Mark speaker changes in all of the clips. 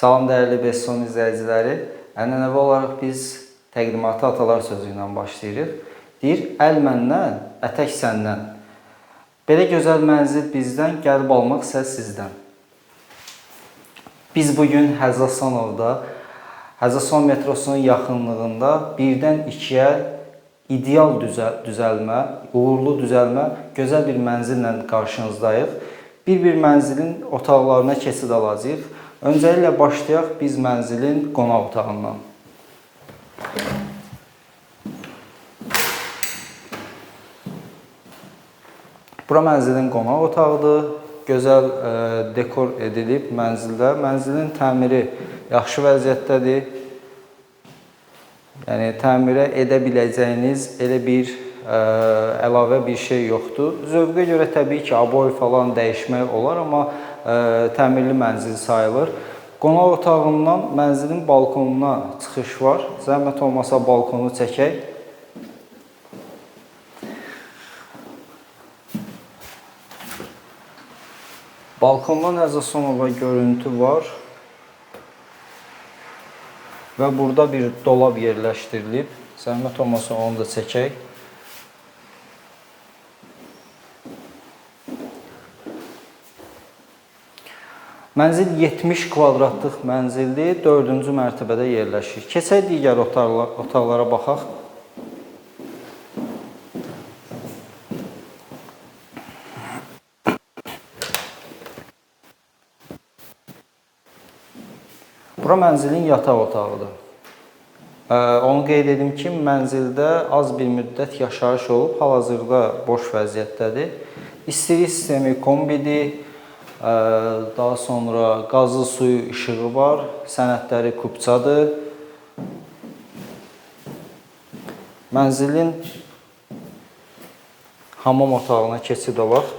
Speaker 1: Salam dəyərli Besson izləyiciləri. Ənənəvi olaraq biz təqdimatı atalar sözü ilə başlayırıq. Deyir, əl məndən, ətək səndən. Belə gözəl mənzil bizdən, gəlib almaq isə sizdən. Biz bu gün Həzəsanovda, Həzəsan metrosunun yaxınlığında birdən ikiyə ideal düzəl düzəlmə, uğurlu düzəlmə, gözəl bir mənzillə qarşınızdayıq. Bir-bir mənzilin otaqlarına keçid alacağıq. Öncəliklə başlayaq biz mənzilin qonaq otağından. Bura mənzilin qonaq otağıdır. Gözəl e, dekor edilib mənzildə. Mənzilin təmiri yaxşı vəziyyətdədir. Yəni təmirə edə biləcəyiniz elə bir ə, əlavə bir şey yoxdur. Zövqə görə təbii ki, aboy falan dəyişmək olar, amma təmirli mənzil sayılır. Qonaq otağından mənzilin balkonuna çıxış var. Zəhmət olmasa balkonu çəkək. Balkondan Əzəsonova görüntü var. Və burada bir dolab yerləşdirilib. Zəhmət olmasa onu da çəkək. Mənzil 70 kvadratlıq mənzildir, 4-cü mərtəbədə yerləşir. Keçək digər otaqlara, otaqlara baxaq. Bura mənzilin yataq otağıdır. Onu qeyd edim ki, mənzildə az bir müddət yaşayış olub, hal-hazırda boş vəziyyətdədir. İstilik sistemi kombidir. Daha sonra qazlı suyu işığı var, sənədləri kubçadır. Mənzilin hamam otağına keçid olaq.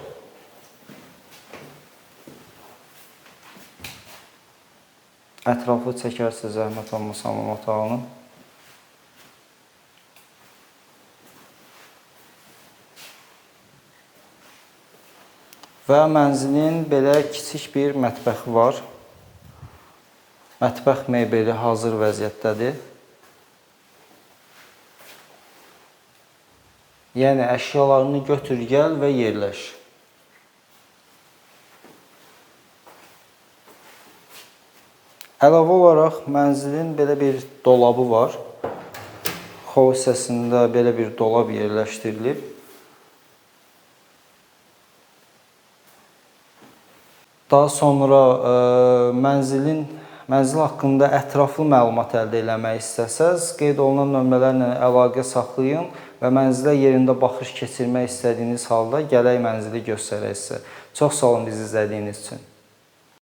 Speaker 1: Ətraflı çəkərsiz zəhmət olmasa hamam otağını. Və mənzilin belə kiçik bir mətbəxi var. Mətbəx mebeli hazır vəziyyətdədir. Yəni əşyalarını götür, gəl və yerləş. Əlavə olaraq mənzilin belə bir dolabı var. Xov hissəsində belə bir dolab yerləşdirilib. Daha sonra ə, mənzilin mənzil haqqında ətraflı məlumat əldə etmək istəsəz, qeyd olunan nömrələrlə əlaqə saxlayın və mənzilə yerində baxış keçirmək istədiyiniz halda gələk mənzili göstərək sizə. Çox sağ olun bizi izlədiyiniz üçün.